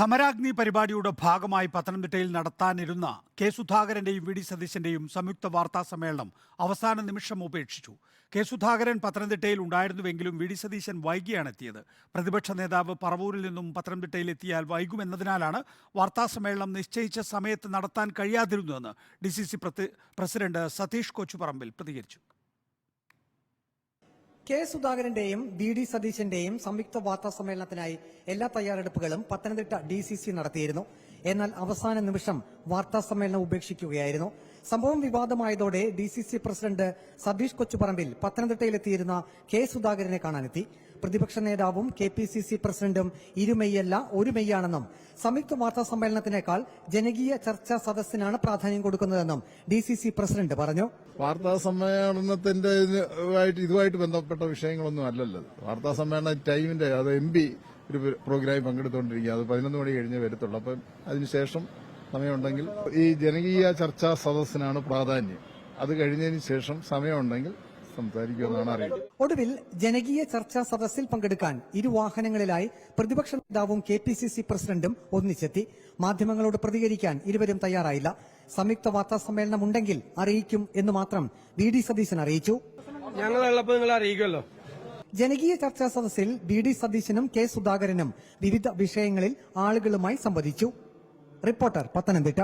സമരാഗ്നി പരിപാടിയുടെ ഭാഗമായി പത്തനംതിട്ടയിൽ നടത്താനിരുന്ന കെ സുധാകരന്റെയും വി ഡി സതീശന്റെയും സംയുക്ത വാർത്താ സമ്മേളനം അവസാന നിമിഷം ഉപേക്ഷിച്ചു. കെ സുധാകരൻ പത്തനംതിട്ടയിൽ ഉണ്ടായിരുന്നുവെങ്കിലും വി ഡി സതീശൻ വൈകിയാണ് എത്തിയത് പ്രതിപക്ഷ നേതാവ് പറവൂരിൽ നിന്നും പത്തനംതിട്ടയിൽ എത്തിയാൽ വൈകുമെന്നതിനാലാണ് വാർത്താ സമ്മേളനം നിശ്ചയിച്ച സമയത്ത് നടത്താൻ കഴിയാതിരുന്നുവെന്ന് D C C president Satheesh Kochuparambil പ്രതികരിച്ചു. കെ സുധാകരന്റെയും വി ഡി സതീശന്റെയും സംയുക്ത വാർത്താ സമ്മേളനത്തിനായി എല്ലാ തയ്യാറെടുപ്പുകളും പത്തനംതിട്ട ഡി സി സി നടത്തിയിരുന്നു. എന്നാൽ അവസാന നിമിഷം വാർത്താ സമ്മേളനം ഉപേക്ഷിക്കുകയായിരുന്നു. സംഭവം വിവാദമായതോടെ D C C president Satheesh Kochuparambil പത്തനംതിട്ടയിലെത്തിയിരുന്ന K സുധാകരനെ കാണാനെത്തി. പ്രതിപക്ഷ നേതാവും കെ പി സി സി പ്രസിഡന്റും ഇരുമെയ്യല്ല ഒരു മെയ്യാണെന്നും സംയുക്ത വാർത്താ സമ്മേളനത്തിനേക്കാൾ ജനകീയ ചർച്ചാ സദസ്സിനാണ് പ്രാധാന്യം കൊടുക്കുന്നതെന്നും ഡി സി സി പ്രസിഡന്റ് പറഞ്ഞു. വാർത്താ സമ്മേളനത്തിന്റെ ഇതുമായിട്ട് ബന്ധപ്പെട്ട വിഷയങ്ങളൊന്നും അല്ലല്ലോ. വാർത്താ സമ്മേളന ടൈമിന്റെ അത് എം പി ഒരു പ്രോഗ്രാമിൽ പങ്കെടുത്തുകൊണ്ടിരിക്കുക. അത് പതിനൊന്ന് മണി കഴിഞ്ഞേ വരത്തുള്ളൂ. അപ്പം അതിനുശേഷം സമയമുണ്ടെങ്കിൽ ഈ ജനകീയ ചർച്ചാ സദസ്സിനാണ് പ്രാധാന്യം. അത് കഴിഞ്ഞതിന് ശേഷം സമയമുണ്ടെങ്കിൽ സംസാരിക്കുമെന്നാണ് അറിയുന്നത് ഒടുവിൽ ജനകീയ ചർച്ചാ സദസ്സിൽ പങ്കെടുക്കാൻ ഇരു വാഹനങ്ങളിലായി പ്രതിപക്ഷ നേതാവും കെ പി സി സി പ്രസിഡന്റും ഒന്നിച്ചെത്തി. മാധ്യമങ്ങളോട് പ്രതികരിക്കാൻ ഇരുവരും തയ്യാറായില്ല. സംയുക്ത വാർത്താ സമ്മേളനം ഉണ്ടെങ്കിൽ അറിയിക്കും എന്ന് മാത്രം വി ഡി സതീശൻ അറിയിച്ചു. ഞങ്ങളുള്ളപ്പോ നിങ്ങൾ അറിയിക്കുമല്ലോ. ജനകീയ ചർച്ചാ സദസ്സിൽ ബി ഡി സതീശനും കെ സുധാകരനും വിവിധ വിഷയങ്ങളിൽ ആളുകളുമായി സംവദിച്ചു. റിപ്പോർട്ടർ പത്തനംതിട്ട.